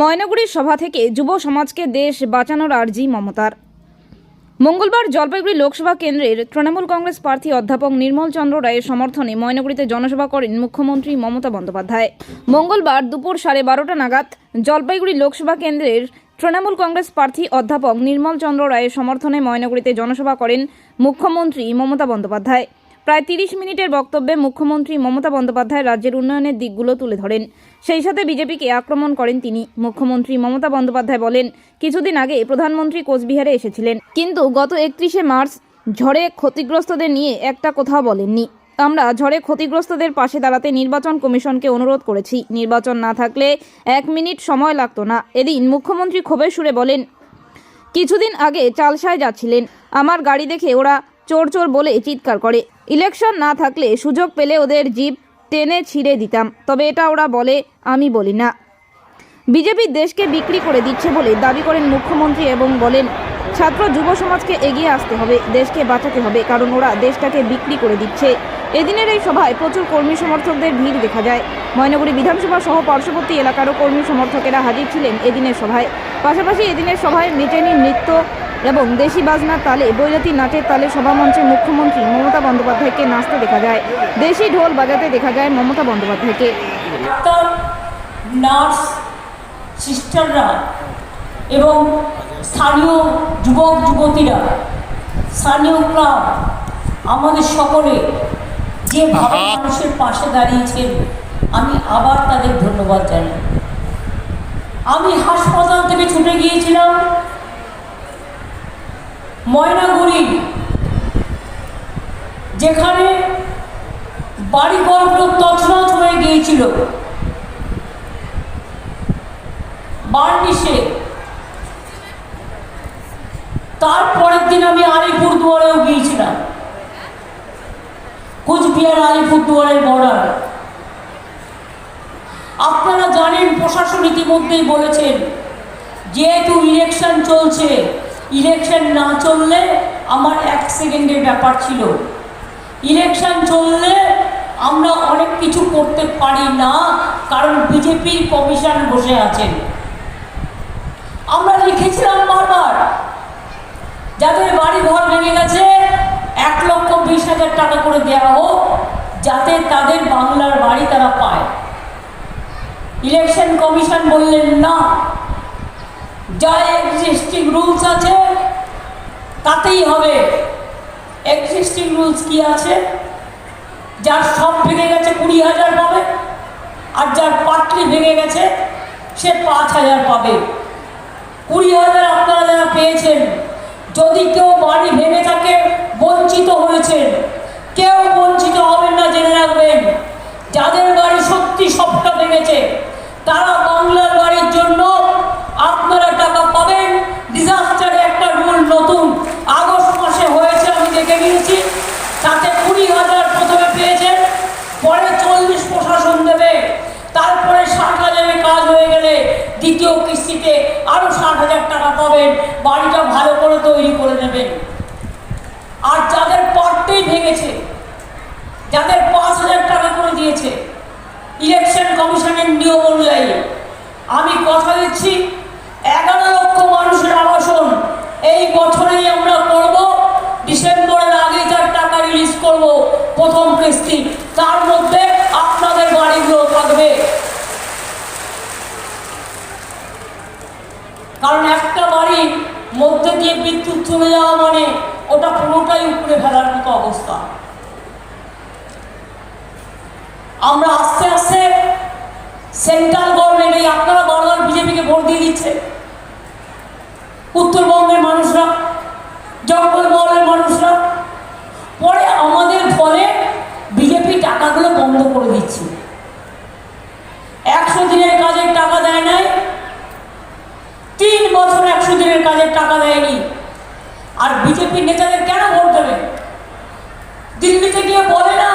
ময়নাগুড়ির সভা থেকে যুব সমাজকে দেশ বাঁচানোর আর্জি মমতার। মঙ্গলবার জলপাইগুড়ি লোকসভা কেন্দ্রের তৃণমূল কংগ্রেস প্রার্থী অধ্যাপক নির্মল চন্দ্র রায়ের সমর্থনে ময়নাগুড়িতে জনসভা করেন মুখ্যমন্ত্রী মমতা বন্দ্যোপাধ্যায়। মঙ্গলবার দুপুর সাড়ে বারোটা নাগাদ জলপাইগুড়ি লোকসভা কেন্দ্রের তৃণমূল কংগ্রেস প্রার্থী অধ্যাপক নির্মল চন্দ্র রায়ের সমর্থনে ময়নাগুড়িতে জনসভা করেন মুখ্যমন্ত্রী মমতা বন্দ্যোপাধ্যায়। প্রায় তিরিশ মিনিটের বক্তব্যে মুখ্যমন্ত্রী মমতা বন্দ্যোপাধ্যায় রাজ্যের উন্নয়নের দিকগুলো তুলে ধরেন। সেই সাথে বিজেপিকে আক্রমণ করেন তিনি। মুখ্যমন্ত্রী মমতা বন্দ্যোপাধ্যায় বলেন, কিছুদিন আগে প্রধানমন্ত্রী কোচবিহারে এসেছিলেন। কিন্তু গত একত্রিশে মার্চ ঝড়ে ক্ষতিগ্রস্তদের নিয়ে একটা কথাও বলেননি। আমরা ঝড়ে ক্ষতিগ্রস্তদের পাশে দাঁড়াতে নির্বাচন কমিশনকে অনুরোধ করেছি। নির্বাচন না থাকলে এক মিনিট সময় লাগতো না। এদিন মুখ্যমন্ত্রী ক্ষোভের সুরে বলেন, কিছুদিন আগে চালসায় যাচ্ছিলেন। আমার গাড়ি দেখে ওরা চোর চোর বলে চিৎকার করে। ইলেকশন না থাকলে সুযোগ পেলে ওদের জিপ টেনে ছিঁড়ে দিতাম, তবে এটা ওরা বলে, আমি বলি না। বিজেপি দেশকে বিক্রি করে দিচ্ছে বলে দাবি করেন মুখ্যমন্ত্রী এবং বলেন, ছাত্র যুব সমাজকে এগিয়ে আসতে হবে, দেশকে বাঁচাতে হবে, কারণ ওরা দেশটাকে বিক্রি করে দিচ্ছে। এদিনের এই সভায় প্রচুর কর্মী সমর্থকদের ভিড় দেখা যায়। ময়নাগুড়ি বিধানসভা সহ পার্শ্ববর্তী এলাকারও কর্মী সমর্থকেরা হাজির ছিলেন এদিনের সভায়। পাশাপাশি এদিনের সভায় মেটেনি নৃত্য এবং দেশি বাজনার তালে, বৈরাতি নাচের তালে সভামঞ্চে মুখ্যমন্ত্রী মমতা বন্দ্যোপাধ্যায়কে নাচতে দেখা যায়। দেশি ঢোল বাজাতে দেখা যায় মমতা বন্দ্যোপাধ্যায়কে। নার্স সিস্টাররা এবং স্থানীয় যুবক, যুবতীরা, স্থানীয় ক্লাব, আমাদের সকলে যেভাবে মানুষের পাশে দাঁড়িয়েছেন, আমি আবার তাদের ধন্যবাদ জানাই। আমি হাসপাতাল থেকে ছুটে গিয়েছিলাম। ময়নাগুড়ি, যেখানে বাড়ি বাড়িঘরগুলো তছনছ হয়ে গিয়েছিল। বার্নিশে। তারপরের দিন আমি আলিপুর দুয়ারেও গিয়েছিলাম। কুচবিহার আলিপুর দুয়ারের বর্ডার আপনারা জানেন, প্রশাসন ইতিমধ্যেই বলেছেন, যেহেতু ইলেকশন চলছে ইলেকশন না চললে আমার এক সেকেন্ডের ব্যাপার ছিল। ইলেকশন চললে আমরা অনেক কিছু করতে পারি না, কারণ বিজেপির কমিশন বসে আছেন। আমরা লিখেছিলাম বারবার, যাদের বাড়ি ঘর ভেঙে গেছে, এক লক্ষ বিশ হাজার টাকা করে দেওয়া হোক, যাতে তাদের বাংলার বাড়ি তারা পায়। ইলেকশন কমিশন বললেন, না যা এক্সিস্টিং রুলস আছে, তাতেই হবে। এক্সিস্টিং রুলস কি আছে? যার সব ভেঙে গেছে কুড়ি হাজার পাবে, আর যার পাটলি ভেঙে গেছে, সে পাঁচ হাজার পাবে। কুড়ি হাজার আপনারা যারা পেয়েছেন, যদি কেউ বাড়ি ভেঙে থাকে, বঞ্চিত হয়েছেন, কেউ বঞ্চিত হবেন না জেনে রাখবেন যাদের বাড়ি সত্যি সবটা ভেঙেছে তারা বাংলার বাড়ির জন্য আপনারা টাকা পাবেন ডিজাস্টারে একটা রুল নতুন আগস্ট মাসে হয়েছে আমি দেখে নিয়েছি তাতে কুড়ি হাজার প্রথমে পেয়েছেন পরে চল্লিশ প্রশাসন দেবে তারপরে ষাট হাজারের কাজ হয়ে গেলে দ্বিতীয় কিস্তিতে আরও ষাট হাজার টাকা পাবেন। বাড়িটা ভালো করে তৈরি করে নেবেন। আর যাদের পার্টেই ভেঙেছে, যাদের পাঁচ হাজার টাকা করে দিয়েছে ইলেকশন কমিশনের নিয়ম অনুযায়ী, আমি কথা দিচ্ছি, এগারো লক্ষ মানুষের আবাসন এই বছরেই আমরা করব। ডিসেম্বরের আগে যার টাকা রিলিজ করব, প্রথম কিস্তি, তার মধ্যে আপনাদের বাড়িগুলো থাকবে কারণ একটা বাড়ির মধ্যে দিয়ে বিদ্যুৎ চলে যাওয়া মানে ওটা পুরোটাই উপরে ফেলার মতো অবস্থা। আমরা আস্তে আস্তে সেন্ট্রাল গভর্নমেন্ট এই আপনারা বারবার বিজেপিকে ভোট দিয়ে দিচ্ছে। উত্তরবঙ্গের মানুষরা জঙ্গলমহলের মানুষরা পরে আমাদের ফলে বিজেপি টাকাগুলো বন্ধ করে দিচ্ছে একশো দিনের কাজের টাকা দেয় নাই তিন বছর একশো দিনের কাজের টাকা দেয়নি আর বিজেপির নেতাদের কেন ভোট দেবে? দিল্লিতে গিয়ে বলে না